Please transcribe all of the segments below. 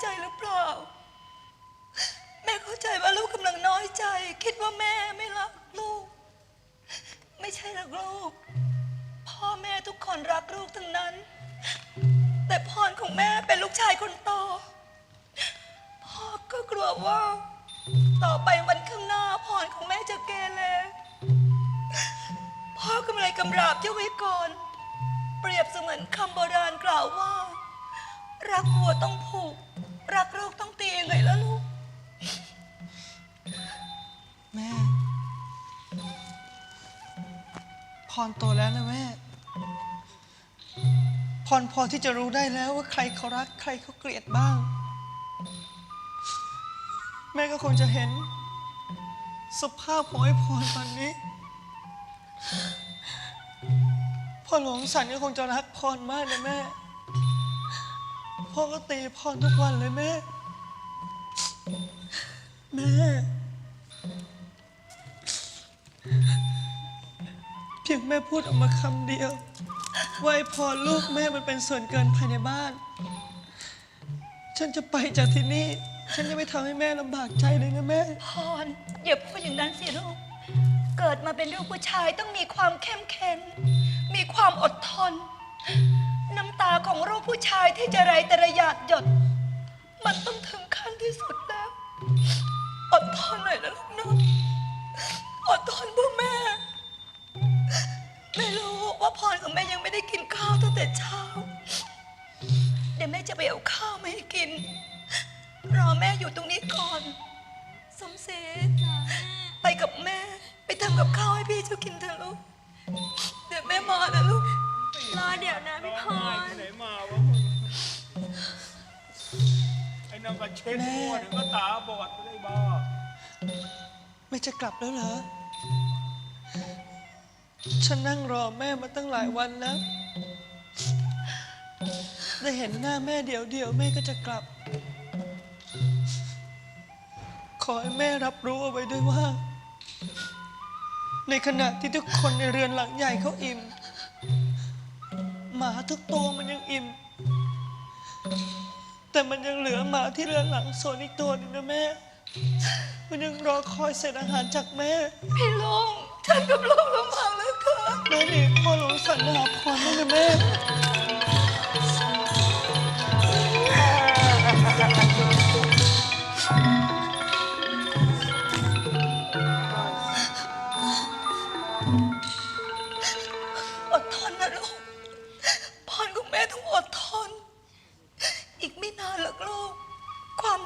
ใจหรือเปล่า แม่เข้าใจว่าลูกกำลังน้อยใจ คิดว่าแม่ไม่รักลูก ไม่ใช่รักลูก พ่อแม่ทุกคนรักลูกทั้งนั้น แต่พรของแม่เป็นลูกชายคนโตพ่อก็กลัวว่า ต่อไปวันข้างหน้าพรของแม่จะเกเรพ่อกำไรกำราบเจ้าไว้ก่อน เปรียบเสมือนคำโบราณกล่าวว่า รักวัวต้องผูก รักลูกต้องตียังไงล่ะลูก แม่ พรโตแล้วนะแม่ พรพอที่จะรู้ได้แล้วว่าใครเขารัก ใครเขาเกลียดบ้าง แม่ก็คงจะเห็น สภาพของไอ้พรตอนนี้ พ่อหลวงสันก็คงจะรักพรมากนะแม่ พ่อก็ตีพรทุกวันเลยแม่ แม่ เพียงแม่พูดออกมาคำเดียวว่าไอ้พอลูกแม่มันเป็นส่วนเกินภายในบ้าน ฉันจะไปจากที่นี่ ฉันจะไม่ทำให้แม่ลำบากใจเลยนะแม่ พรอย่าพูดอย่างนั้นสิลูก เกิดมาเป็นลูกผู้ชายต้องมีความเข้มแข็ง มีความอดทน ของลูกผู้ชายที่จะไรแต่ระหยาดหยด มันต้องถึงขั้นที่สุดแล้ว อดทนหน่อยนะลูกนะอดทนเพื่อแม่ไม่รู้ว่าพรของแม่ยังไม่ได้กินข้าวตั้งแต่เช้า เดี๋ยวแม่จะไปเอาข้าวมาให้กิน รอแม่อยู่ตรงนี้ก่อน สมศรีไปกับแม่ ไปทำกับข้าวให้พี่เจ้ากินเถอะลูก เดี๋ยวแม่มานะลูก รอเดี๋ยวนะพี่พรไหนมาวะมึงไอ้นั่นก็เช็ดหัวถึงก็ตาบอดไปเลยบ้าไม่จะกลับแล้วเหรอ ฉันนั่งรอแม่มาตั้งหลายวันแล้ว ได้เห็นหน้าแม่เดี๋ยวเดียวแม่ก็จะกลับ ขอให้แม่รับรู้เอาไว้ด้วยว่า ในขณะที่ทุกคนในเรือนหลังใหญ่เขาอิ่ม หมาทุกตัวมันยังอิ่ม แต่มันยังเหลือหมาที่เรือนหลังโซนอีกตัวหนึงนะแม่ มันยังรอคอยเศษอาหารจากแม่ พี่ลุงฉันกับลูกลำบากเหลือเกินแม่หนีพ่อหลวงสันมาหาพรบ้างนะแม่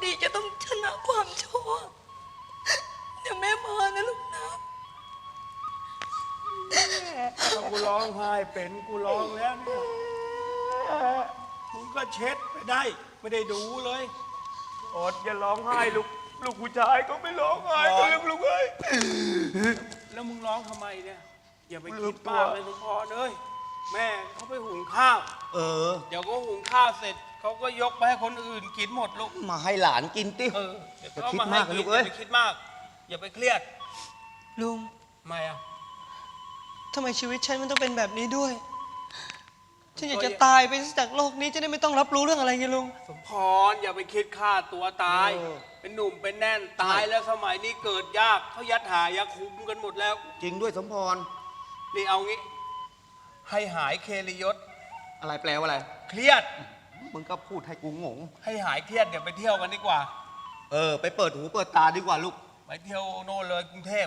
ดีจะต้องชนะความชั่วเดี๋ยวแม่มานะลูกนะ ถ้ากูร้องไห้เป็นกูร้องแล้วเนี่ยมึงก็เช็ดไปได้ ไม่ได้ดูเลยอดอย่าร้องไห้ลูกลูกผู้ชายก็ไม่ร้องไห้ก็เรียกลูกเอ้ย แล้วมึงร้องทำไมเนี่ย อย่าไปคิดมากเลยสมพรเอ้ยแม่เขาไปหุงข้าว เออ เดี๋ยวก็หุงข้าวเสร็จ เขาก็ยกไปให้คนอื่นกินหมดลูกมาให้หลานกินติ เออเดี๋ยวอย่าเขาคิดมาให้มากนะกินลูกเอ้ยอย่าไปคิดมาก อย่าไปเครียดลุงทำไมอะทำไมชีวิตฉันมันต้องเป็นแบบนี้ด้วย ฉันอยากจะตายไปจากโลกนี้จะได้ไม่ต้องรับรู้เรื่องอะไรไงลุง สมพรอย่าไปคิดฆ่าตัวตาย เออ เป็นหนุ่มเป็นแน่นตายแล้วสมัยนี้เกิดยากเขายัดหายาคุมกันหมดแล้ว จริงด้วยสมพร นี่เอางี้ ให้หายเครียศอะไรแปลว่าอะไร เครียด มึงก็พูดให้กูงง ให้หายเครียดเดี๋ยวไปเที่ยวกันดีกว่า เออ ไปเปิดหูเปิดตาดีกว่าลูกไปเที่ยวโน่นเลยกรุงเทพ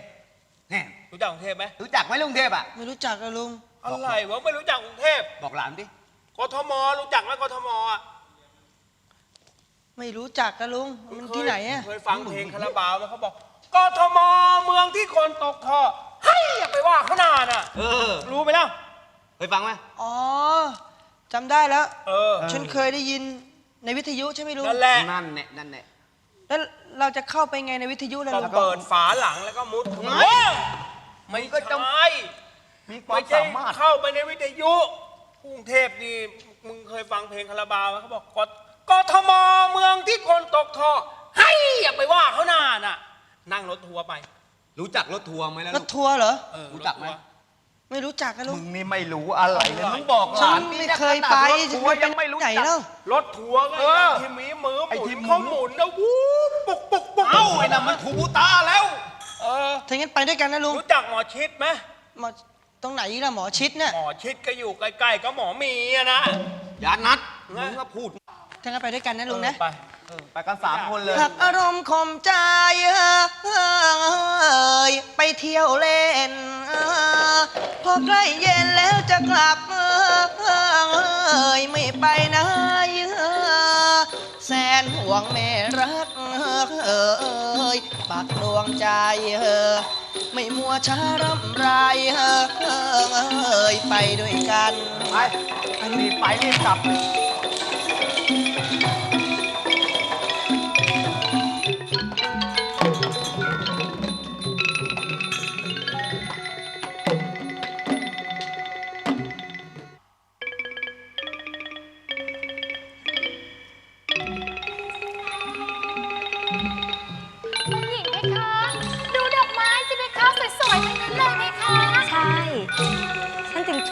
แน่รู้จักกรุงเทพไหมรู้จักไหมลุงเทพอะ ไม่รู้จักอะลุง อะไรวะไม่รู้จักกรุงเทพบอกหลานดิ กทมรู้จักไหมกทมอะไม่รู้จักอะลุง มันที่ไหนอะเคยฟังเพลงคาราบาวไหมเขาบอกกทมเมืองที่คนตกท่อให้อย่าไปว่าเขานานอะ เออ รู้ไหมล่ะเคยฟังไหมอ๋อ จำได้แล้ว เออ ฉันเคยได้ยินในวิทยุใช่ไหมลุงนั่นแหละนั่นแน่นั่นแน่แล้วเราจะเข้าไปไงในวิทยุล่ะก็ลุงเปิดฝาหลังแล้วก็มุดเข้ามาเฮ้ยไม่ก็ต้องใช่มีควาไม่มใช่สามารถเข้าไปในวิทยุกรุงเทพนี่มึงเคยฟังเพลงคาราบาวไหมเขาบอกกทกทมเมืองที่คนตกท่อให้อย่าไปว่าเขานานอะ นั่งรถทัวร์ไป รู้จักรถทัวร์ไหมล่ะรลูถกทัวร์เหรอเออรู้จักไหมถทัว ไม่รู้จักกันลุมึงงนี่ไม่รู้อะไรเลยมึงบอกหฉัลานนไม่นี่นะเคยไปขนาดรถทัวร์ยังไม่รู้ไหนจักแล้วรถทัวร์ก็เออที่มีมือหไอ้มุที่นหมุน เขาหมุนนะวูบปุกปุกปุกเอ้าไอ้น่ะมันถูตาแล้ว เออ ถ้างั้นไปด้วยกันนะลุงรู้จักหมอชิดไหมหมอตรงไหนล่ะหมอชิดเนี่ยหมอชิดก็อยู่ใกล้ๆก็หมอมีอะนะ อย่านัดนะมึงก็พูด ถ้างั้นไปด้วยกันนะลุงนะไป ไปกันสามคนเลยหักอารมณ์ข่มใจเอ่ยไปเที่ยวเล่น พอใกล้เย็นแล้วจะกลับเอ่ยไม่ไปไหนแสนห่วงแม่รักเอ่ยปักดวงใจเอ่ยไม่มัวช้ารำไรเอ่ยไปด้วยกัน ไปรีบไปรีบกลับ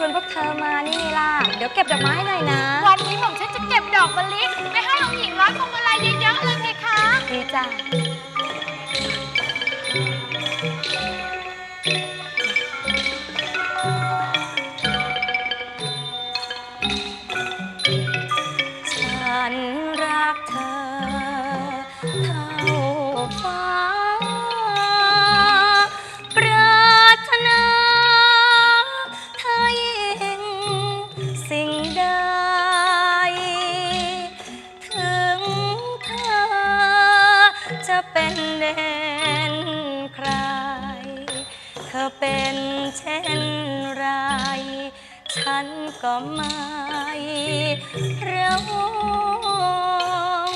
วนพวกเธอมานี่ไงล่ะ เดี๋ยวเก็บดอกไม้หน่อยนะ วันนี้ผมฉันจะเก็บดอกมะลิไปให้องค์หญิงร้อยพวงมาลัยเยอะๆเลยไหมคะ ดีจ้ะ เป็นเช่นไร ฉันก็ไม่ระวง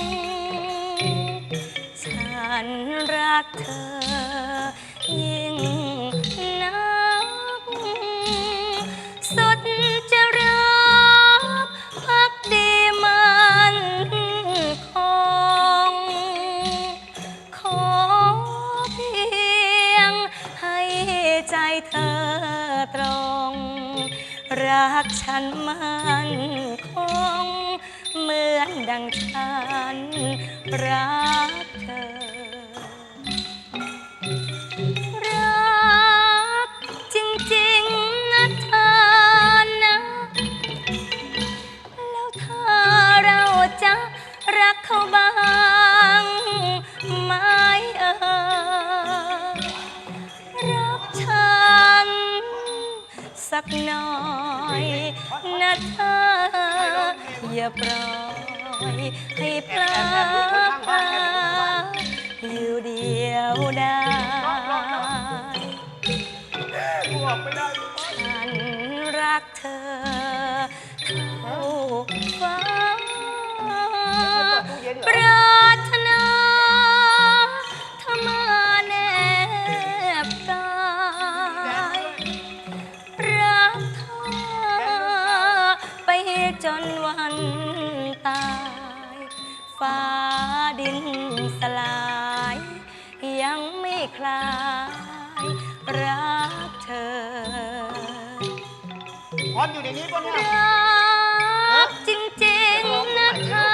ฉันรักเธอยิ่ง รักเธอ รักจริงๆนะเธอนะ แล้วถ้าเราจะรักเขาบ้างไหมเอ่ยรักฉัน สักหน่อยนะเธออย่าปล่อยให้พลาด ดีย พรอยู่ในนี้ปะเนี่ยรักจริงๆนะเธอ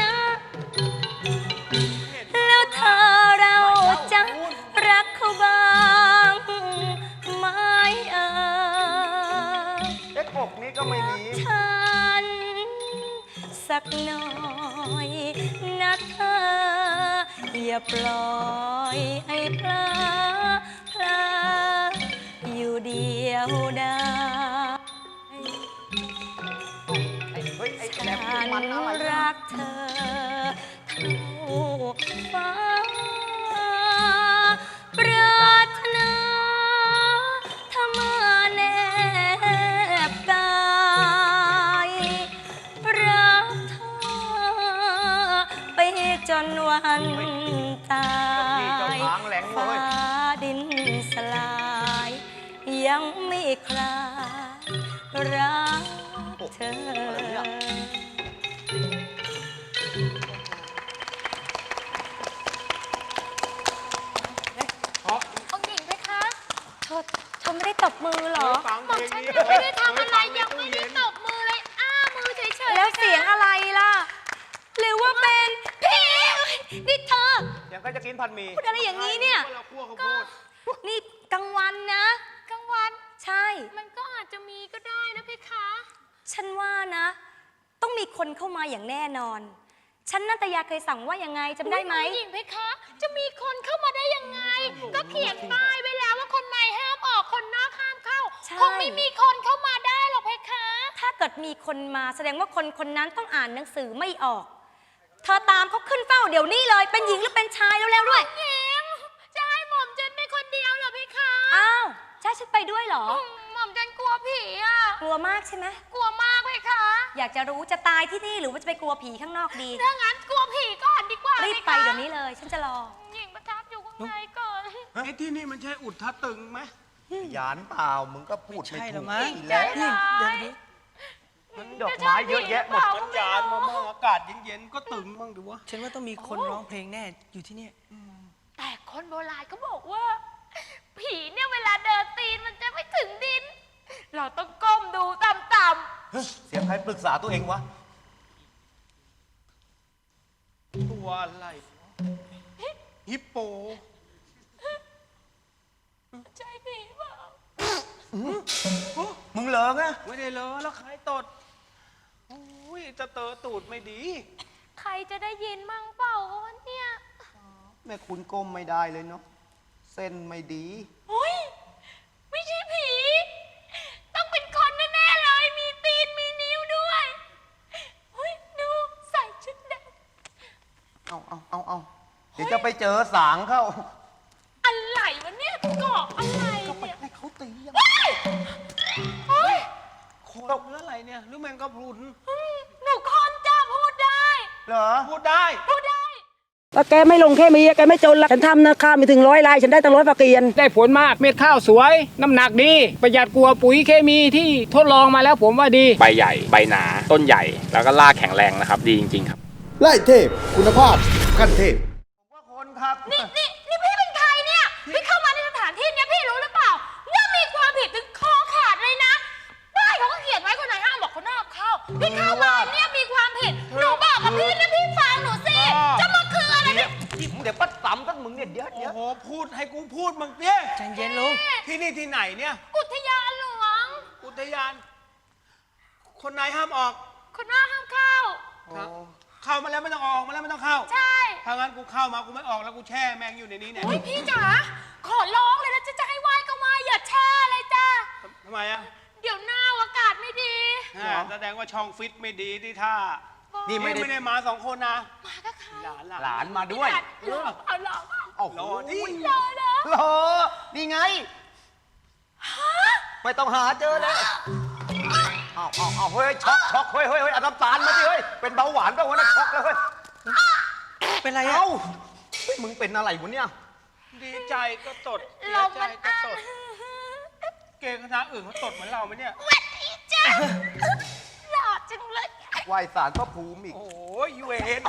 นะ แล้วเธอเราจะรักเขาบ้างไหมเอ่ยเอ็กอกนี้ก็ไม่มี ฉันสักหน่อยนะเธอ อย่าปล่อยให้พลาดพลาดอยู่เดียวได้ วันตานี่เจ้ายหางแหลงเลฟ้ายดินสลาย ยังไม่คลายรักเธอองค์หญิงไหมคะเธอเธอไม่ได้ตบมือเหรอฟังหเพม่อลมงฉันนี้ยังไม่ได้ทำอะไรยังไม่ได้ตบมือเลย อ้ามือเฉยๆแล้วเสียงอะไรล่ะ หรือว่าเป็น ผีนี่เธอยังก็จะกินผัดหมี่พูดอะไรอย่างนี้เนี่ยเราคั่วข้าวโพดนี่กลางวันนะ กลางวัน ใช่ มันก็อาจจะมีก็ได้นะเพคะ ฉันว่านะ ต้องมีคนเข้ามาอย่างแน่นอน ฉันนัตยาเคยสั่งว่ายังไงจำได้ไหมหญิงเพคะ จะมีคนเข้ามาได้ยังไง ก็เขียนป้ายไว้แล้วว่าคนในห้ามออกคนนอกห้ามเข้า ใช่ คงไม่มีคนเข้ามาได้หรอกเพคะ ถ้าเกิดมีคนมาแสดงว่าคนคนนั้นต้องอ่านหนังสือไม่ออก เธอตามเขาขึ้นเฝ้าเดี๋ยวนี้เลย เป็นหญิงหรือเป็นชายแล้วๆด้วย หญิงจะให้หม่อมฉันเป็นคนเดียวเหรอเพคะอ้าวใช่ฉันไปด้วยเหรอ อืมหม่อมฉันกลัวผีอะ กลัวมากใช่ไหมกลัวมากเพคะอยากจะรู้จะตายที่นี่หรือว่าจะไปกลัวผีข้างนอกดี ถ้างั้นกลัวผีก่อนดีกว่ารีบพคะไปเดี๋ยวนี้เลย ฉันจะรอ หญิงประทับอยู่ข้างในก่อนไอ้ที่นี่มันใช่อุดทัดตึงไหมหยานเปล่า มึงก็พูดไม่ใช่ถูแล้กวมั้งอีกแล้วนี่เดี๋ยว ดูมันดอกไม้เยอะแยะหมด มันยานมามั่งอากาศเย็นๆก็ตึงบ้างดูวะฉันว่าต้องมีคนร้องเพลงแน่อยู่ที่เนี่ย แต่คนโบราณก็บอกว่า ผีเนี่ยเวลาเดินตีนมันจะไม่ถึงดิน เราต้องก้มดูต่ำเสียงใครปรึกษาตัวเองวะ ตัวอะไรฮิปโป ๆใจผีเปล่า มึงเหลิงอะไม่ได้เลอะแล้วใครตดโอ้ยจะเตอตูดไม่ดี ใครจะได้ยินมั่งเปล่าวะเนี่ยแม่คุณก้มไม่ได้เลยเนาะเส้นไม่ดีโอ้ยไม่ใช่ผี ต้องเป็นคนแน่ๆเลย มีตีน มีนิ้วด้วยเฮ้ยดูใส่ชุดแดงเอาเอาเอาเอาเดี๋ยวจะไปเจอสางเข้า คตรหรืออะไรเนี่ย หรือแมงกะพรุนหนูคนจ้าพูดได้ เหรอ พูดได้ พูดได้ ว่าแกไม่ลงแค่มีอะแกไม่จนละฉันทำนะข้าวมีถึงร้อยลาย ฉันได้ตั้งร้อยฝากเกียน ได้ผลมากเม็ดข้าวสวย น้ำหนักดี ประหยัดกว่าปุ๋ยเคมีที่ทดลองมาแล้วผมว่าดี ใบใหญ่ ใบหนา ต้นใหญ่ แล้วก็รากแข็งแรงนะครับ ดีจริง ๆ ครับ ไล่เทพ คุณภาพขั้นเทพผมว่าคนครับ ต่ำตั้งมึงเนี่ยเดี๋ยวโอ้เดี๋ยวโห พูดให้กูพูดมั่งเนี่ยใจเย็นลุงที่นี่ที่ไหนเนี่ย อุทยานหลวง อุทยาน คนในห้ามออก คนนอกห้ามเข้าเข้ามาแล้วไม่ต้องออกมาแล้วไม่ต้องเข้า ใช่ถ้างั้นกูเข้ามากูไม่ออกแล้วกูแช่แมงอยู่ในนี้เนี่ยโอ้ยพี่จ๋า ขอร้องเลยนะจะจะให้ไหว้ก็ไหว้อย่าแช่เลยจ้า ทำไมอะเดี๋ยวหน้าอากาศไม่ดีอ่าแสดงว่าช่องฟิตไม่ดีที่ท่า นี่ไม่ได้ไม่ได้มาสองคนนะ มาก็ใครหลานหลานหลานมาด้วย หลานเอาหลาน โอ้โหรอดิรอนะรอนี่ไงไม่ต้องหาเจอแล้วเอาเอาเอาเฮ้ย ช็อกช็อกเฮ้ยเฮ้ยเฮ้ยเอาน้ำตาลมาดิเฮ้ย เป็นเบาหวานเปล่าวะนะช็อกแล้วเฮ้ย เป็นไรอะเอ้าเฮ้ยมึงเป็นอะไรวะเนี่ย ดีใจก็ตดเสีลยมใจมันก็อันตด เกย์คณะอื่นเขาตดเหมือนเราไหมเนี่ยเวัดดีจ้าหล่อจังเลย ไหวสารพระภูมิอีก โอ้ยเวน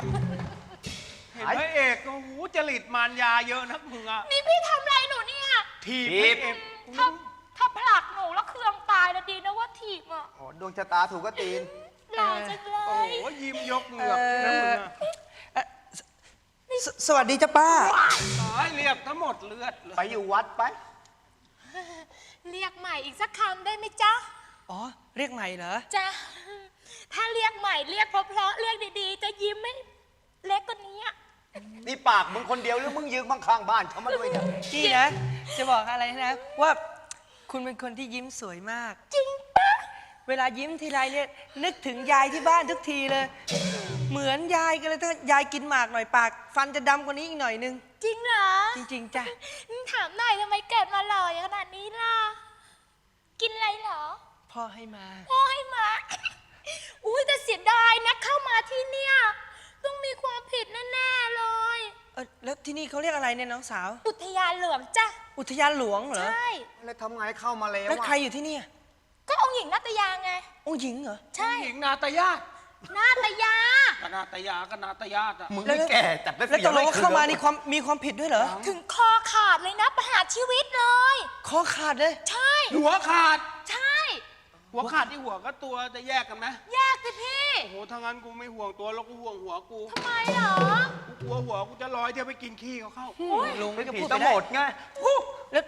เห็นพระเอกโอ้โหจริตมารยาเยอะนะมึงอะนี่พี่ทำอะไรหนูเนี่ยทีบถีพบระเอกถ้าถ้าผลักหนูแล้วเครื่องตายนะดีนะว่าถีบอะอ๋อดวงชะตาถูกก็ตีน หล่อจังเลโอ้ยโหยิ้มยกเหงือกนะมึงอะสสวัสดีจ้าป้า ตายเรียกทั้งหมดเลือดเลยไปอยู่วัดไป เรียกใหม่อีกสักคำได้ไหมจ๊ะอ๋อ เรียกใหม่เหรอจ้ะถ้าเรียกใหม่เรียกเพราะๆเรียกดีๆ จะยิ้มไม่เล็กกว่านี้อะ นี่ปากมึงคนเดียวหรือมึงยืมข้างๆบ้านเขามาด้วยเนี่ยพี่นะ จะบอกอะไรนะ ว่าคุณเป็นคนที่ยิ้มสวยมาก จริงปะเวลายิ้มทีไรเนี่ยนึกถึงยายที่บ้านทุกทีเลย เหมือนยายกันเลยถ้ายายกินหมากหน่อยปาก ฟันจะดำกว่านี้อีกหน่อยนึง จริงเหรอจริงๆจ้ะถามหน่อยทำไมเกิดมาหล่ออย่างขนาดนี้ล่ะ กินอะไรเหรอ พ่อให้มา พ่อให้มา อุ้ยแต่เสียดายนะเข้ามาที่เนี่ย ต้องมีความผิดแน่ๆเลย เออ แล้วที่นี่เขาเรียกอะไรเนี่ยน้องสาว อุทยานหลวงจ้ะอุทยานหลวงเหรอ ใช่ แล้วทำไงเข้ามาแล้วแล้วอะใครอยู่ที่เนี่ยก็องค์หญิงนาตยาไง องค์หญิงเหรอ ใช่ หญิงนาตยาตนาตยากนาตยากนาตยาตอะมึงแล้วนี่แก่จัดได้แล้วตกลงว่าเข้ามานี่ความมีความผิดด้วยเหรอ ถึงคอขาดเลยนะประหารชีวิตเลย คอขาดเลย ใช่ หัวขาดใช่ หัวขาดที่หัวก็ตัวจะแยกกันไหมแยกสิพี่โอ้โหถ้างั้นกูไม่ห่วงตัวแล้วกูห่วงหัวกูทำไมเหรอ กูกลัวหัวกูจะลอยเที่ยวไปกินขี้เขาเข้าลุงเป็นก็ผีพูดตะไปหมได้ดไงแล้ว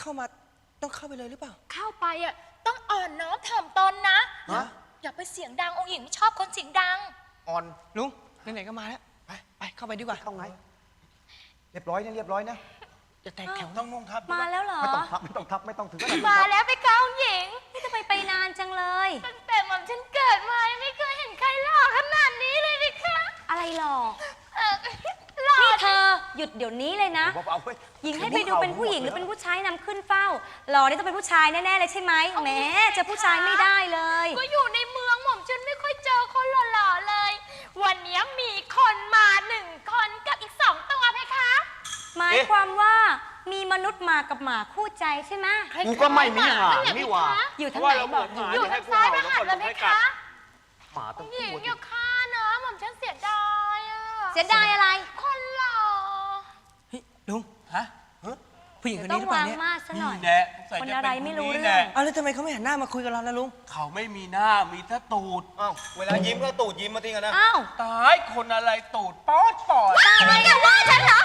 เข้ามาต้องเข้าไปเลยหรือเปล่า เข้าไปอะต้องอ่อนน้อมถ่อมตนนะ ฮะ อย่าไปเสียงดังองค์หญิงไม่ชอบคนเสียงดัง อ่อนลุงไหนๆก็มาแล้วไปไปเข้าไปดีกว่าเข้าไงเรียบร้อยนะเรียบร้อยนะจะแตกแถวต้องนุ่งทับมาแล้วเหรอ ไม่ต้องทับไม่ต้องทับไม่ต้องถึงขนาดมาแล้วไปเก้าองค์หญิงนี่ทำ ไมไปนานจังเลย ตั้งแต่หม่อมฉันเกิดมายังไม่เคยเห็นใครหล่อขนาดนี้เลยพี่คะอะไรหรอเอ่อหล่อนี่เธอหยุดเดี๋ยวนี้เลยนะเบาๆเว้ยหญิงให้ไปดูเป็นผู้หญิงหรือเป็นผู้ชายนำขึ้นเฝ้าหล่อนี่ต้องเป็นผู้ชายแน่ๆเลยใช่ไหมแหมเจอผู้ชายไม่ได้เลย ก็อยู่ในเมืองหม่อมฉันไม่ค่อยเจอคนหล่อๆเลย วันนี้มีคนมาหนึ่งคนกับ หมายความว่ามีมนุษย์มากับหมาคู่ใจใช่ไหมกูก็ไม่มีหางนี่หว่าอยู่ทางไหนบอกหญิงอยู่ทางซ้ายพระหัตถ์เลยไหมคะหมาต้องหญิงพูดอย่าฆ่านะหม่อมฉันเสียดายอะเสียดายอะไร คนหล่อเฮ้ยลุงฮะผู้หญิงคนต้อนี้งหรือเปล่าวางเนี่ยมาดซะหน่อยแหละสงสัยคนจะอะไรเป็ไม่รู้คนนี้เรื่แหองละเอาแล้วทำไมเขาไม่หันหน้ามาคุยกับเราล่ะลุงเขาไม่มีหน้ามีแค่ตูดอ้าวเวลายิ้มก็ตูดยิ้มมาทิ้งกันนะอ้าวตายคนอะไรตูดป๊อดปอดอะไรแกว่าฉันเหรอ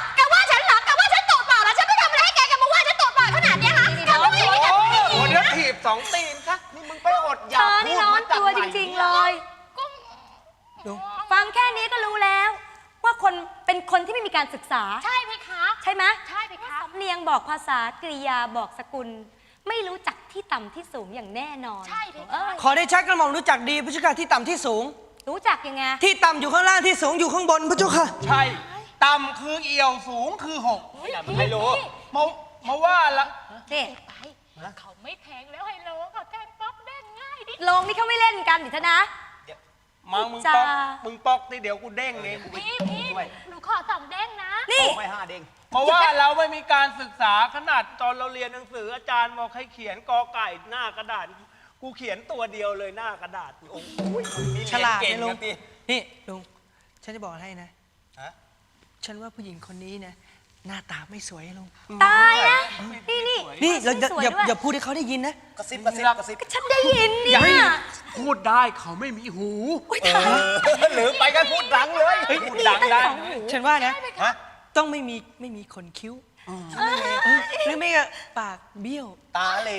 สองตีนค่ะนี่มึงไปอดอเธยากอพูนี่ดร้อนมาจากตัวไหจริง ๆ เลยก็ลุงฟังแค่นี้ก็รู้แล้ว ว่าคนเป็นคนที่ไม่มีการศึกษา ใช่ไหมคะ ใช่ไหมใช่ไหมคะเรียงบอกภาษากริยาบอกสกุล ไม่รู้จักที่ต่ำที่สูงอย่างแน่นอนใช่ไหมคะ เอ้ยขอได้ชักกระหม่อมรู้จักดีพระเจ้าค่ะที่ต่ำที่สูง รู้จักยังไง ที่ต่ำอยู่ข้างล่างที่สูงอยู่ข้างบนพระเจ้าค่ะ ใช่ ต่ำคือเอี่ยวสูงคือหกไฮโลมามาว่าละนี่ ไปเขาไม่แทงแล้วไฮโลเขาแทงป๊อกได้ง่ายดิลงนี่เขาไม่เล่นกันดิท่านะมามึงจ้าปอกมึงปอกที่เดี๋ยวกูเด้งเองพี่พี่หนูขอสองเด้งนะ นี่ไปห้าเด้งมาว่าเราไม่มีการศึกษาขนาดตอนเราเรียนหนังสืออาจารย์บอกให้เขียนกอไก่หน้ากระดาษ กูเขียนตัวเดียวเลยหน้ากระดาษโอ้โหฉลาดเก่งนะลุงนะพี่ นี่ลุงฉันจะบอกให้นะ ฮะ ฉันว่าผู้หญิงคนนี้นะ หน้าตาไม่สวยลุง ตายนะนี่นี่นี่เราอย่าสวยอย่าด้วยอย่าพูดให้เขาได้ยินนะ กระซิบกระซิบกระซิบฉันได้ยินเนี่ยพูดได้เขาไม่มีหู หรือไปกันพูดดังเลยพูดดังได้ ฉันว่านะฮะต้องไม่มีไม่มีขนคิ้วเออหรือไม่ก็ปากเบี้ยว ตาเล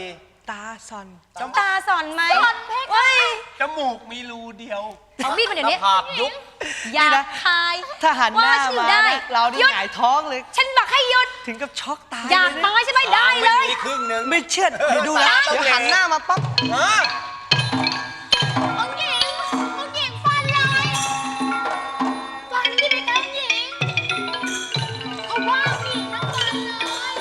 ตาซอน ตาสอนไหมเฮ้ยจมูกมีรูเดียว เอามีดมาเดี๋ยวนี้ภาพยุบอย่าคายถ้าหันหน้าว่าชื่อมาได้นะเราได้หยุดหงายท้องเลย ฉันบอกให้หยุด ถึงกับช็อกตายอยากเลตายใช่ไหมได้เลยมีครึ่งหนึ่งไม่เชื่อเดี๋ยวดูนะตาต้องเดี๋ยวหันหน้ามาปั๊บฮะองค์หญิงองค์หญิงฟันเลยฟันที่ไปกันหญิงเขาว่ามีน้ำฟันเลย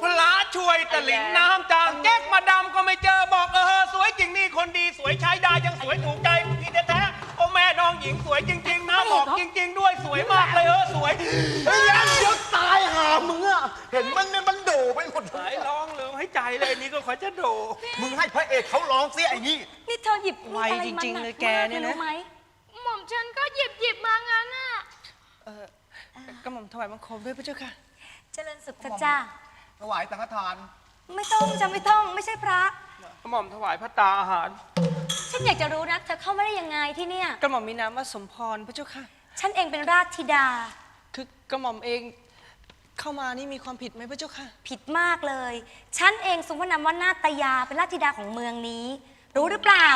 พระช่วยตะหลิงน้ำจางแจ๊กมาดำก็ไม่เจอบอกเออสวยจริงนี่คนดีสวยใช้ได้ยังสวยถูกใจ ญิงสวยจริง ๆ นะบอกจริง ๆ ด้วยสวยมากเลยเออสวยเฮ้ยยังเดี๋ยวตายหามึงอะเห็นมันเนี่ยมันโดไปหมดเลหายยร้องเลยให้ใจเลยนี่ก็ขอจะโด มึงให้พระเอกเขาร้องเสียไอ้นี่ นี่เธอหยิบไวจริงๆเลยแกเนี่ยนะ รู้ไหมหม่อมฉันก็หยิบหยิบมางั้นน่ะเออกระหม่อมถวายบังคมด้วยพระเจ้าค่ะ เจริญสุขเถอะจ้าถวายสังฆทาน ไม่ต้องจะไม่ต้องไม่ใช่พระกระหม่อมถวายพระตาอาหาร ฉันอยากจะรู้นะเธอเข้ามาได้ยังไงที่เนี่ย กระหม่อมมีนามว่าสมพรพระเจ้าค่ะ ฉันเองเป็นราชธิดา คือกระหม่อมเองเข้ามานี่มีความผิดไหมพระเจ้าค่ะ ผิดมากเลย ฉันเองทรงพระนามว่านาตยาเป็นราชธิดาของเมืองนี้ รู้หรือเปล่า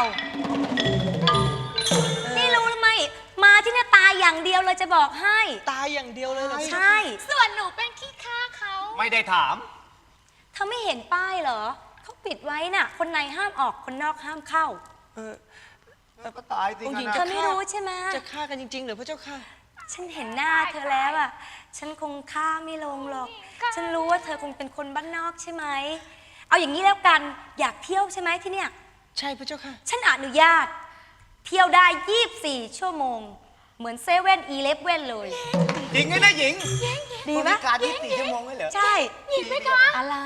นี่รู้หรือไม่มาที่เนี่ยตายอย่างเดียวเลยจะบอกให้ ตายอย่างเดียวเลยเหรอใช่ ส่วนหนูเป็นขี้ข้าเขาไม่ได้ถาม เธอไม่เห็นป้ายเหรอ เขาปิดไว้น่ะ คนในห้ามออก คนนอกห้ามเข้า เออแล้วก็ตายสิองค์หญิงงั้นเธน่ะอไม่รู้ใช่ไหม จะฆ่ากันจริงๆเหรือพระเจ้าค่ะ ฉันเห็นหน้าเธอแล้วอะ ฉันคงฆ่าไม่ลงหรอก ฉันรู้ว่าเธอคงเป็นคนบ้านนอกใช่ไหม เอาอย่างนี้แล้วกัน อยากเที่ยวใช่ไหมที่เนี่ย ใช่พระเจ้าค่ะ ฉันอนุญาต เที่ยวได้ 24 ชั่วโมง เหมือนเซเว่นอีเลฟเว่นเลย หญิงไงนะหญิงดีไหมบริการยี่สิบสี่ชั่วโมงเลยเหรอ ใช่หญิงไหมคะอะไร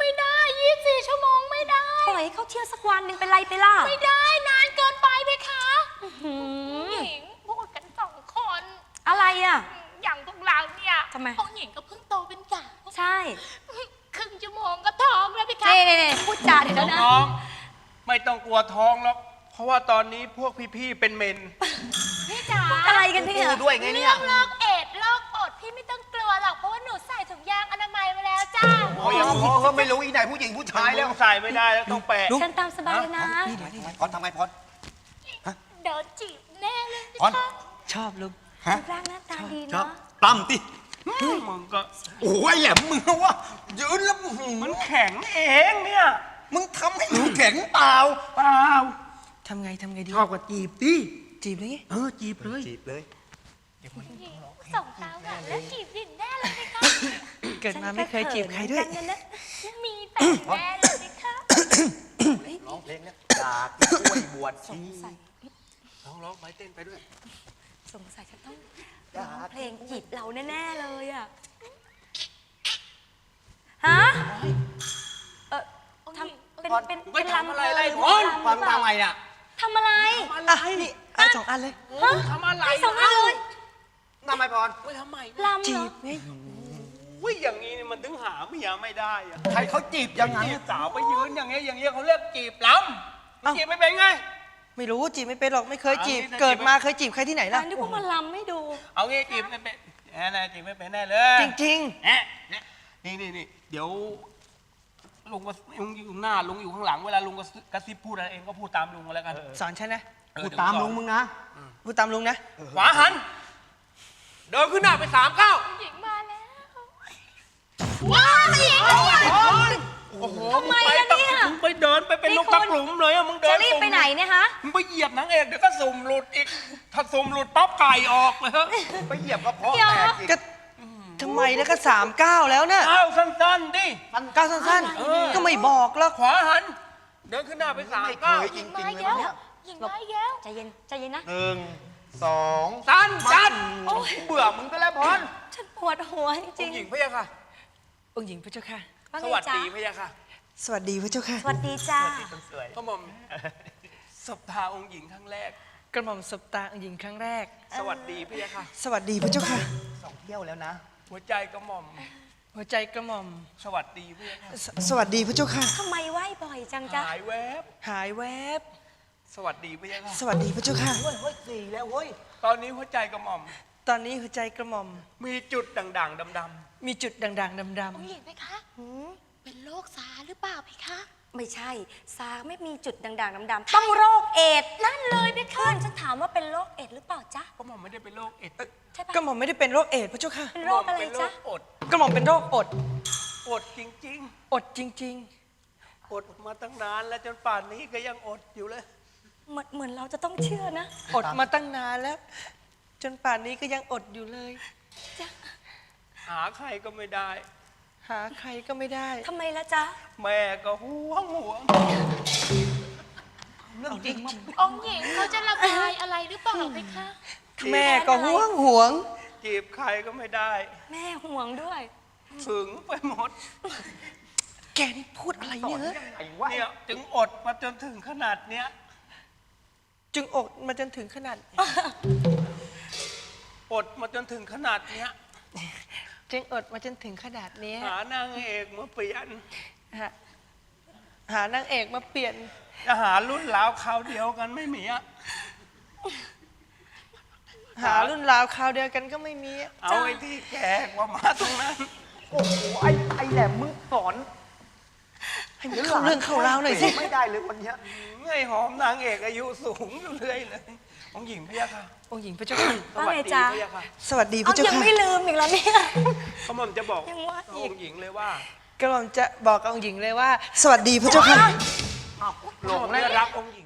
ไม่ได้ยี่สิบสี่ชั่วโมงไม่ได้ ปล่อยให้เขาเที่ยวสักวันหนึ่งเป็นไรไปล่ะไม่ได้นานเกินไปไหมคะหืมหญิงพูดกันสองคนอะไรอะอย่างพวกเราเนี่ยทำไมองค์หญิงก็เพิ่งโตเป็นสาวใช่ครึ่งชั่วโมงก็ท้องแล้วพี่คะจ๊ะนี่นี่พูดจาเดี๋ยวนะน้องๆไม่ต้องกลัวท้องหรอก เพราะว่าตอนนี้พวกพี่ๆเป็นเมนพี่จ๋า อะไรกันเนี่ย กูด้วยไงเนี่ยเรื่องโรคเอดส์โรคอดพี่ไม่ต้องกลัวหรอกเพราะว่าหนูใส่ถุงยางอนามัยมาแล้วจ้าโอ้ยเขาเขาไม่รู้อีไหนผู้หญิงผู้ชายแล้วใส่ไม่ได้แล้วต้องแปะ เชิญตามสบายเลยนะพรทำไมพรเดี๋ยวจีบแน่เลยพรชอบลุง ฮะ รูปร่างหน้าตาดีชอบเนาะตั้มติมึงก็โอ้ยแหลมมึงวะยืนแล้วอื้อหือมันแข็งเองเนี่ยมึงทำให้หนูแข็งเปล่า เปล่าทำไงทำไงดีชอบก็จีบดิ จีบเลยเออจีบเลยจีบเลย ส่งตาหวานแล้วจีบหญิงแน่เลยไหมคะเกิดมาไม่เคยจีบใครด้วย ฉันก็เขินเหมือนกันนะมีแฟนแน่เลยไหมคะร้องเพลงเนี่ยจากกล้วยบวชชีร้องร้องไปเต้นไปด้วย สงสัยจะต้องร้องเพลงจีบเราแน่ๆเลยอะฮะเออทำเป็นเป็นเป็นลำอะไร อะไรเพพลรงฟังทำไมเนี่ยทำอะไรอะนี่ เอาสองอันเลยฮะทำอะไรให้สองอันเลยทำไมพรไม่ทำไมลำเหจีรอบไงอุ้ยอย่างนี้นี่มันถึงหาเมียไม่ได้อะใครเขาจีบอย่างนั้นจีบสาวไปยืนอย่างเงี้ยอย่างเงี้ยเขาเรียกจีบล้ำจีบไม่เป็นไง ไม่รู้จีบไม่เป็นหรอกไม่เคยจีบ เอางี้นะ เกิดมาเคยจีบใครที่ไหนล่ะอันนี้ก็มาลำให้ดู เอางี้จีบไม่เป็นแน่นะจีบไม่เป็นแน่เลยจริงแอะเนี่ยนี่นี่นี่เดี๋ยวลุงก็ลุงอยู่หน้าลุงอยู่ข้างหลังเวลาลุงกระซิบพูดอะไรเองก็พูดตามลุงก็แล้วกัน ๆ สอนฉันนะ เออกูตามลุงมึงนะ พูดตามลุงนะ ขวาหัน เดินขึ้นหน้าไปสามก้าวหญิงมาแล้วว้าวหญิงโอ้โหทำไมล่ะเนี่ย มึงไปเดินไปเป็นนี่นกคุณตักหลุมเลยอะมึงเดิจะนรีบสุ่มไปไหนเนี่ยฮะ มึงไปเหยียบนางเอกเดี๋ยวก็สุ่มหลุดอีก ถ้าสุ่มหลุดปั๊บไก่ออกเลยฮะไปเหยียบกระเพาะเดี๋ยว แตกอีกก็ทำไมแล้วก็สามก้าวแล้วนะอ้าวสั้นๆดิก้าวสั้นเออ ๆ ก็ไม่บอกแล้วขวาหัน เดินขึ้นหน้าไปสามไม่เคก้าวยจริงมาๆเลยแล้นะวเนี่ย หญิงมาแล้ว ใจเย็นใจเย็นนะ หนึ่งสองสั้นสั้นเบื่อมึงก็แล้วพรฉันปวดหัวจคุริณงหญิงพะยะค่ะ องค์หญิงพระเจ้าค่ะๆว่าสไงวัสจ๊ะดีพะยะค่ะสวัสดีพระเจ้าค่ะ สวัสดีจ้าก็หม่อมสบตาองค์หญิงครั้งแรก กระหม่อมสบตาองค์หญิงครั้งแรก สวัสดีพะยะค่ะ สวัสดีพระเจ้าค่ะ สองเที่ยวแล้วนะ หัวใจกระหม่อม หัวใจกระหม่อม สวัสดีพะยะค่ะสสวัสดีพระเจ้าค่ะ ทำไมไหวบ่อยจังจ๊ะหายแวบหายแวบ สวัสดีพะยะค่ะสวัสดีพระเจ้าค่ะ เฮ้ยเฮ้ยสี่แล้วเฮ้ยตอนนี้หัวใจกระหม่อม ตอนนี้หัวใจกระหม่อม มีจุดด่างๆดำมีจุดด่างๆดองค์หญิงไหมคะเป็นโรคซาหรือเปล่าพี่คะ ไม่ใช่ ซาไม่มีจุดด่างๆดำๆต้องโรคเอดส์นั่นเลยพี่คืนฉันถามว่าเป็นโรคเอดส์หรือเปล่าจ๊ะ ๆกระหม่อมไม่ได้เป็นโรคเอดส์ใช่ำปะกระหม่อมไม่ได้เป็นโรคเอดส์พระเจ้าค่ะ เป็นโรคอะไรเป็นโรจ๊ะ คอดกระหม่อมเป็นโรคอด อดจริงอดจริง ๆ อดมาตั้งนานแล้วจนป่านนี้ก็ยังอดอยู่เลย เหมือนเหมือนเราจะต้องเชื่อนะๆอดมาตั้งนานแล้ว จนป่านนี้ก็ยังอดอยู่เลยหาใครก็ไม่ได้ หาใครก็ไม่ได้ ทำไมละจ๊ะแม่ก็ห่วงห่วงเรื่องจริงองค์หญิงเขาจะระบายอะไรหรือเปล่าพี่คะ แม่ก็ห่วงห่วง จีบใครก็ไม่ได้แม่ห่วงด้วย ถึงไปหมดแกนี่พูดอะไรเนี่ยฮะไอ้วะเนี่ยจึงอดมาจนถึงขนาดเนี้ย จึงอดมาจนถึงขนาดอดมาจนถึงขนาดเนี้ยจึงอดมาจนถึงขนาดเนี้ยหานางเอกมาเปลี่ยนฮะหานางเอกมาเปลี่ยนจะหารุ่นราวคราวเดียวกันไม่มีอะหารุ่นราวคราวเดียวกันก็ไม่มีอะเอาไอ้ที่แก่กว่ามาตรงนั้น โอ้โหไอ้ไอ้แหลมมึงสอน ให้มันเข้าเรื่องเข้าราวหน่อยสิ ไม่ได้เลยวันเนี้ยไอ้หอมนางเอกอายุสูงอยู่เรื่อยเลยองค์หญิงพะยะค่ะองค์หญิงพระเจ้าค่ะ สว่าวัสไงดีจ๊ะ พะยะค่ะสวัสดีพเอาระเจ้ายังค่ะไม่ลืมอีกแล้วเนี่ยกระหม่อมจะบอกยังว่าอีก องค์หญิงเลยว่ากระหม่อมจะบอกกับองค์หญิงเลยว่า สวัสดีพระเจ้าค่ะ หลงและรักองค์หญิงซะแล้